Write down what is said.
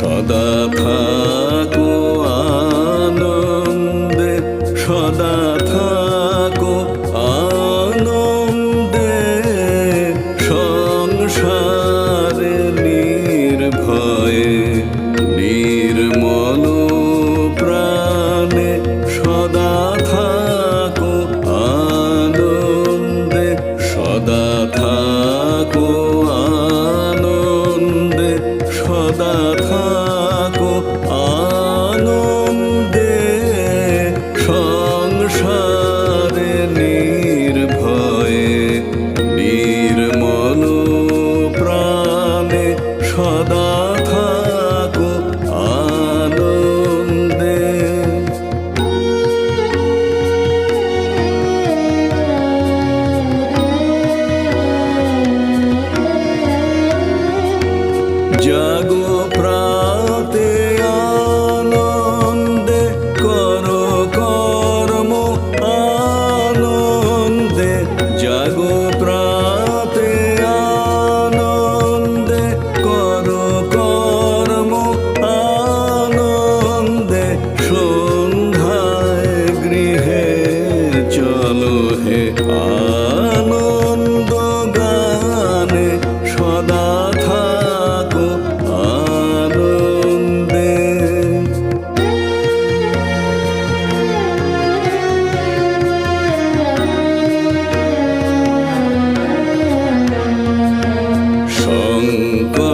সদা চলো হে আনন্দ গানে সদা থাকো আনন্দে। শঙ্কর